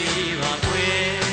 လေးပါကွယ်